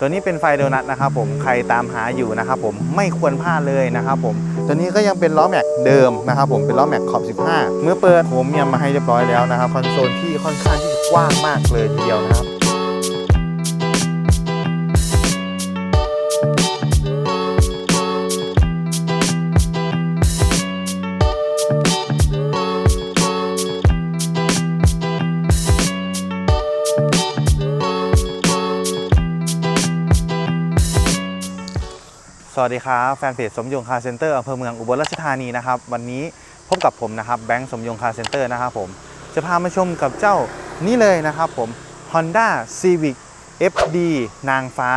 ตัวนี้เป็นไฟโดนัทนะครับผมใครตามหาอยู่นะครับผมไม่ควรพลาดเลยนะครับผมตัวนี้ก็ยังเป็นล้อแม็กเดิมนะครับผมเป็นล้อแม็กขอบ 15 เมื่อเปิดผมเมียมมาให้เรียบร้อยแล้วนะครับคอนโซลที่ค่อนข้างที่จะกว้างมากเลยทีเดียวนะครับ สวัสดีครับแฟนเพจสมยงคาร์เซ็นเตอร์อำเภอเมืองอุบลราชธานีนะครับวันนี้พบกับผมนะครับแบงค์สมยงคาร์เซ็นเตอร์นะครับผมจะพามาชมกับเจ้านี่เลยนะครับผม Honda Civic FD นางฟ้า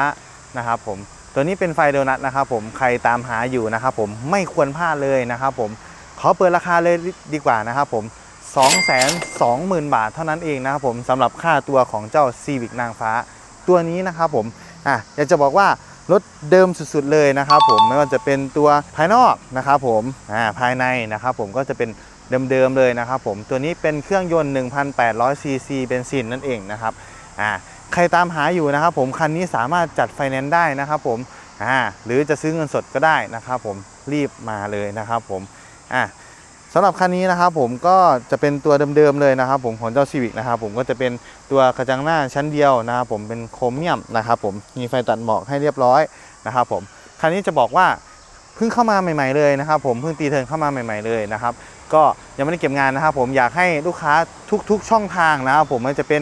นะครับผมตัวนี้เป็นไฟโดนัทนะครับผมใครตามหาอยู่นะครับผมไม่ควรพลาดเลยนะครับผมขอเปิดราคาเลยดีกว่านะครับผม 220,000 บาทเท่านั้นเองนะครับผมสำหรับค่าตัวของเจ้า Civic นางฟ้าตัวนี้นะครับผมอะอยากจะบอกว่า รถเดิมสุดๆเลยนะครับผมไม่ว่าจะเป็นตัวภายนอกนะครับผมอ่าภายในนะครับผมก็จะเป็นเดิมๆเลยนะครับผมตัวนี้เป็นเครื่องยนต์ 1,800 ซีซีเบนซินนั่นเองนะครับอ่าใครตามหาอยู่นะครับผมคันนี้สามารถจัดไฟแนนซ์ได้นะครับผมอ่าหรือจะซื้อเงินสดก็ได้นะครับผมรีบมาเลยนะครับผมอ่า สำหรับคันนี้นะครับผมก็จะเป็นตัวเดิมๆเลยนะครับ ผมของเจ้า Civic นะครับผมก็จะเป็นตัวกระจังหน้าชั้นเดียวนะครับผมเป็นโครเมียมนะครับผมมีไฟตัดหมอกให้เรียบร้อยนะครับผมคันนี้จะบอกว่าเพิ่งเข้ามาใหม่ ๆเลยนะครับ ผมเพิ่งตีเทิร์นเข้ามาใหม่ ๆเลยนะครับ ก็ยังไม่ได้เก็บงานนะครับ ผมอยากให้ลูกค้าทุก ๆ ช่องทางนะครับผมม่ว่าจะเป็น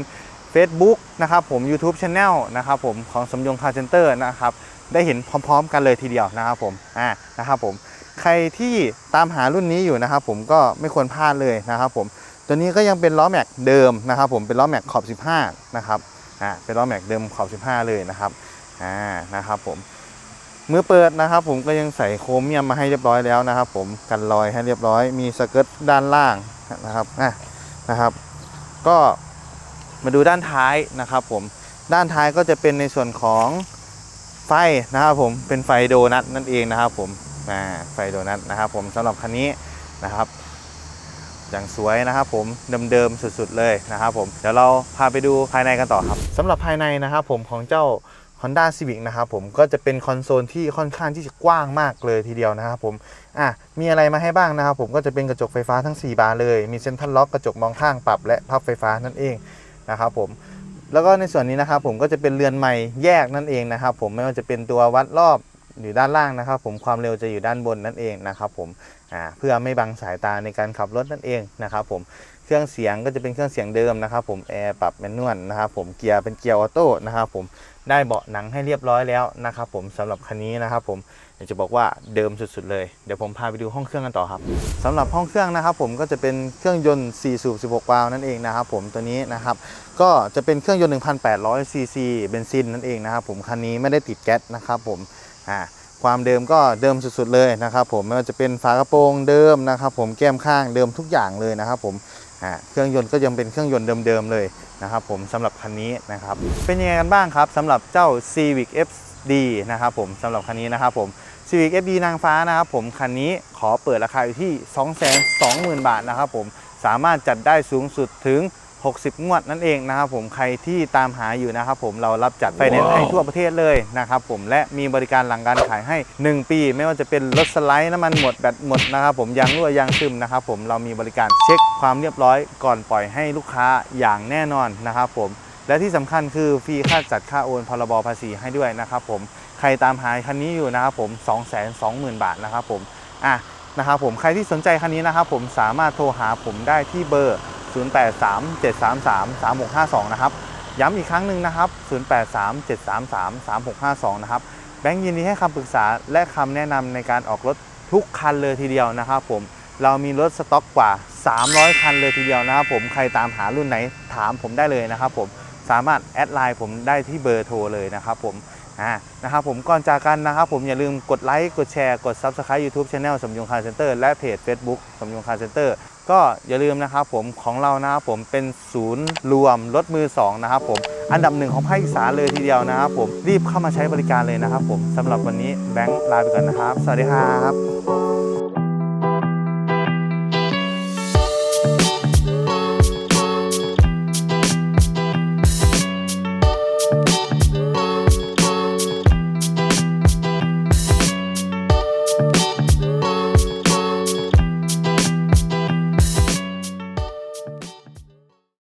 Facebook นะครับผม YouTube Channel นะครับผมของสมยงคาร์เซนเตอร์นะครับได้เห็นพร้อม ๆ กันเลยทีเดียวนะครับผมอ่านะครับผม ใครที่ตามหารุ่นนี้อยู่นะครับผมก็ไม่ควรพลาดเลยนะครับผมตัวนี้ก็ยังเป็นล้อแม็กเดิมนะครับผมเป็นล้อแม็กขอบ 15 นะครับอ่าเป็นล้อแม็กเดิมขอบ 15 เลยนะครับอ่านะครับผมมือเปิดนะครับ ผมก็ยังใส่โครเมียมมาให้เรียบร้อยแล้วนะครับ ผมกันรอยให้เรียบร้อย มีสเกิร์ตด้านล่างนะครับอะนะครับ ก็มาดูด้านท้ายนะครับ ผมด้านท้ายก็จะเป็นในส่วนของไฟนะครับผมเป็นไฟโดนัทนั่นเองนะครับผม ไฟโดนัทนะครับผมสำหรับคันนี้นะครับอย่างสวยนะครับผมเดิมๆสุดๆเลยนะครับผมเดี๋ยวเราพาไปดูภายในกันต่อครับสำหรับภายในนะครับผมของเจ้า Honda Civic นะครับผมก็จะเป็นคอนโซลที่ค่อนข้างที่จะกว้างมากเลยทีเดียวนะครับผมอะมีอะไรมาให้บ้างนะครับผมก็จะเป็นกระจกไฟฟ้าทั้ง 4 บานเลย มีเซ็นทรัลล็อกกระจกมองข้างปรับและพับไฟฟ้านั่นเองนะครับผมแล้วก็ในส่วนนี้นะครับผมก็จะเป็นเรือนใหม่แยกนั่นเองนะครับผมไม่ว่าจะเป็นตัววัดรอบ อยู่ด้านล่างนะครับ ผมความเร็วจะอยู่ด้านบนนั่นเองนะครับผมเพื่อไม่บังสายตาในการขับรถนั่นเองนะครับผมเครื่องเสียงก็จะเป็นเครื่องเสียงเดิมนะครับผมแอร์ปรับแมนนวลนะครับผมเกียร์เป็นเกียร์ออโต้นะครับผมได้เบาะหนังให้เรียบร้อยแล้วนะครับผมสำหรับคันนี้นะครับผมอยากจะบอกว่าเดิมสุดๆเลยเดี๋ยวผมพาไปดูห้องเครื่องกันต่อครับสำหรับห้องเครื่องนะครับผมก็จะเป็นเครื่องยนต์ 4 สูบ 16 วาล์วนั่นเองนะครับผมตัวนี้นะครับก็จะเป็นเครื่องยนต์ 1,800ซีซีเบนซินนั่นเองนะครับผมคันนี้ไม่ได้ติดแก๊สนะครับผม อ่าความเดิมก็เดิมสุดๆเลยนะครับ ผมไม่ว่าจะเป็นฝากระโปรงเดิมนะครับ ผมแก้มข้างเดิมทุกอย่างเลยนะครับผมเครื่องยนต์ก็ยังเป็นเครื่องยนต์เดิมๆเลยนะครับ ผมสำหรับคันนี้นะครับ เป็นยังไงกันบ้างครับสำหรับเจ้า Civic FD นะครับผมสำหรับคันนี้นะครับผม Civic FD นางฟ้านะครับผมคันนี้ขอเปิดราคาอยู่ที่ 220,000 บาทนะครับผมสามารถจัดได้สูงสุดถึง 60 งวดนั่นเองนะครับผมใครที่ตามหาอยู่นะครับผมเรารับจัดไฟแนนซ์ให้ทั่วประเทศเลยนะครับผมและมีบริการหลังการขายให้ 1 ปี ไม่ว่าจะเป็นรถสไลด์น้ำมันหมดแบตหมดนะครับผมยางรั่วยางซึมนะครับผมเรามีบริการเช็คความเรียบร้อยก่อนปล่อยให้ลูกค้าอย่างแน่นอนนะครับผมและที่สำคัญคือฟรีค่าจัดค่าโอนพรบภาษีให้ด้วยนะครับผมใครตามหาคันนี้อยู่นะครับผม220,000 บาทนะครับผมอะนะครับผมใครที่สนใจคันนี้นะครับผมสามารถโทรหาผมได้ที่เบอร์ 0837333652 นะครับ ย้ำอีกครั้งหนึ่งนะครับ 0837333652 นะครับ แบงค์ยินดีให้คำปรึกษาและคำแนะนำในการออกรถทุกคันเลยทีเดียวนะครับผม เรามีรถสต็อกกว่า 300 คันเลยทีเดียวนะครับผม ใครตามหารุ่นไหนถามผมได้เลยนะครับผม สามารถแอดไลน์ผมได้ที่เบอร์โทรเลยนะครับผมอ่านะครับผมก่อนจากกันนะครับผมอย่าลืมกดไลค์ กดแชร์ กด Subscribe YouTube Channel สมยงคาร์เซ็นเตอร์และเพจ Facebook สมยงคาร์เซ็นเตอร์ ก็อย่าลืมนะครับผมของเรานะครับผมเป็นศูนย์รวมรถมือ2นะครับผมอันดับหนึ่งของภาคอีสานเลยทีเดียวนะครับผมรีบเข้ามาใช้บริการเลยนะครับผมสำหรับวันนี้แบงค์ลาไปก่อนนะครับ สวัสดีครับ